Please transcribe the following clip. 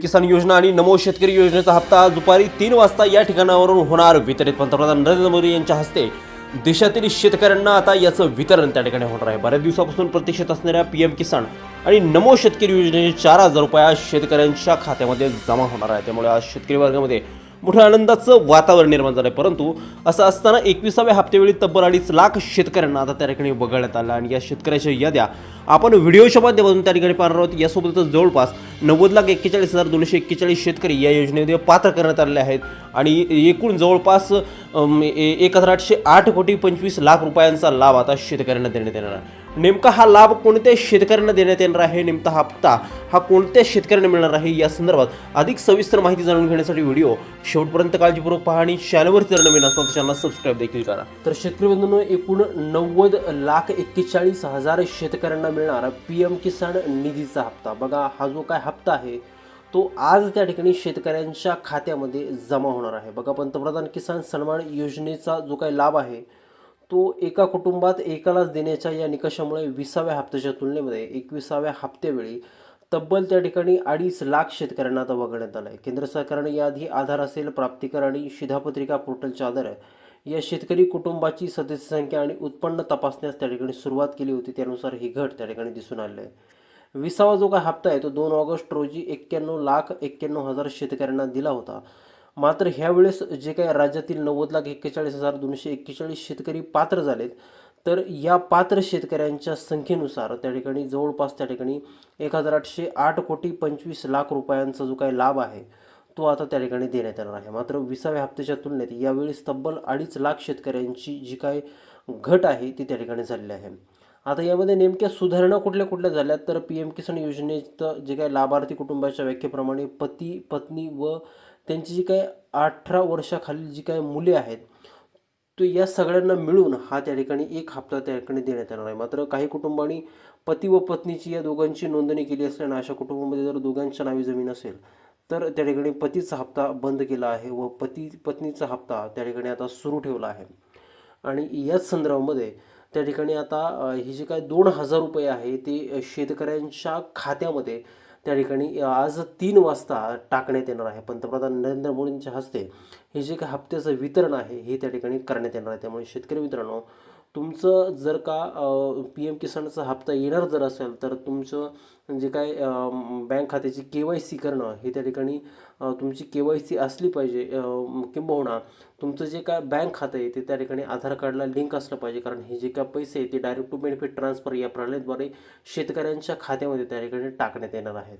किसान योजना आणि नमो शेतकरी योजनेचा हप्ता आज दुपारी तीन वाजता या ठिकाणावरून होणार. वितरित पंतप्रधान नरेंद्र मोदी यांच्या हस्ते देशातील शेतकऱ्यांना आता याचं वितरण त्या ठिकाणी होणार आहे. बऱ्याच दिवसापासून प्रतीक्षेत असणाऱ्या पी एम किसान आणि नमो शेतकरी योजनेचे चार हजार रुपये आज शेतकऱ्यांच्या खात्यामध्ये जमा होणार आहे. त्यामुळे आज शेतकरी वर्गामध्ये मोठ्या आनंदाचं वातावरण निर्माण झालं आहे परंतु असं असताना एकविसाव्या हप्त्यावेळी तब्बल अडीच लाख शेतकऱ्यांना आता त्या ठिकाणी वगळण्यात आलं आणि या शेतकऱ्याच्या याद्या आपण व्हिडिओच्या माध्यमातून त्या ठिकाणी पाहणार आहोत. यासोबतच जवळपास नव्वद लाख एक्केचाळीस हजार दोनशे एक्केचाळीस शेतकरी या योजनेमध्ये पात्र करण्यात आलेले आहेत. आणि एकूण जवळपास ए- एक हजार आठशे आठ कोटी पंचवीस लाख रुपयांचा लाभ आता शेतकऱ्यांना देण्यात येणार आहे. नेमका हा लाभ कोणत्या शेतकऱ्यांना देण्यात येणार आहे? नेमका हा हप्ता हा कोणत्या शेतकऱ्यांना मिळणार आहे? या संदर्भात अधिक सविस्तर माहिती जाणून घेण्यासाठी व्हिडिओ शेवटपर्यंत काळजीपूर्वक पहा आणि चॅनलवरती जर नवीन असतात चॅनल सबस्क्राईब देखील करा. तर शेतकरी बंधूंनो एकूण नव्वद लाख एक्केचाळीस हजार शेतकऱ्यांना मिळणार पी एम किसान निधीचा हप्ता. बघा हा जो काय हप्ता आहे तो आज त्या ठिकाणी शेतकऱ्यांच्या खात्यामध्ये जमा होणार आहे. बघा पंतप्रधान किसान सन्मान योजनेचा जो काही लाभ आहे तो एका कुटुंबात एकालाच देण्याच्या या निकषामुळे विसाव्या हप्त्याच्या तुलनेमध्ये एकविसाव्या हप्त्यावेळी तब्बल त्या ठिकाणी अडीच लाख शेतकऱ्यांना आता वगळण्यात आलं आहे केंद्र सरकारने याआधी आधार असेल प्राप्तिकर आणि शिधापत्रिका पोर्टलच्या आधारे या शेतकरी कुटुंबाची सदस्य संख्या आणि उत्पन्न तपासण्यास त्या ठिकाणी सुरुवात केली होती त्यानुसार ही घट त्या ठिकाणी दिसून आली आहे विसावा जो काय हप्ता आहे तो दोन ऑगस्ट रोजी एक्क्याण्णव लाख एक्क्याण्णव हजार शेतकऱ्यांना दिला होता. मात्र ह्यावेळेस जे काही राज्यातील नव्वद लाख एक्केचाळीस हजार दोनशे एक्केचाळीस शेतकरी पात्र झालेत तर या पात्र शेतकऱ्यांच्या संख्येनुसार त्या ठिकाणी जवळपास त्या ठिकाणी एक हजार आठशे आठ कोटी पंचवीस लाख रुपयांचा जो काही लाभ आहे तो आता त्या ठिकाणी देण्यात येणार आहे. मात्र विसाव्या हप्त्याच्या तुलनेत यावेळेस तब्बल अडीच लाख शेतकऱ्यांची जी काय घट आहे ती त्या ठिकाणी झालेली आहे. आता यामध्ये नेमक्या सुधारणा कुठल्या कुठल्या झाल्या तर पी एम किसान योजनेत जे काही लाभार्थी कुटुंबाच्या व्याख्येप्रमाणे पती पत्नी व त्यांची जी काही अठरा वर्षाखालील जी काही मुले आहेत तो या सगळ्यांना मिळून हा त्या ठिकाणी एक हप्ता त्या ठिकाणी देण्यात येणार आहे. मात्र काही कुटुंबांनी पती व पत्नीची या दोघांची नोंदणी केली असल्यानं अशा कुटुंबामध्ये जर दोघांच्या नावे जमीन असेल तर त्या ठिकाणी पतीचा हप्ता बंद केला आहे व पती पत्नीचा हप्ता त्या ठिकाणी आता सुरू ठेवला आहे. आणि याच संदर्भामध्ये त्या ठिकाणी आता ही जी जे काय दोन हजार रुपये आहे ते शेतकऱ्यांच्या खात्यामध्ये त्या ठिकाणी आज तीन वाजता टाकण्यात येणार आहे. पंतप्रधान नरेंद्र मोदींच्या हस्ते हे जे काही हप्त्याचं वितरण आहे हे त्या ठिकाणी करण्यात येणार आहे. त्यामुळे शेतकरी मित्रांनो तुमचं जर का पी एम किसानचा हप्ता येणार जर असेल तर तुमचं जे काय बँक खात्याची के वाय सी करणं हे त्या ठिकाणी तुमची के वाय सी असली पाहिजे किंबहुना तुमचं जे काय बँक खातं आहे ते त्या ठिकाणी आधार कार्डला लिंक असलं पाहिजे कारण हे जे काय पैसे आहे ते डायरेक्ट टू बेनिफिट ट्रान्सफर या प्रणालीद्वारे शेतकऱ्यांच्या खात्यामध्ये त्या ठिकाणी टाकण्यात येणार आहेत.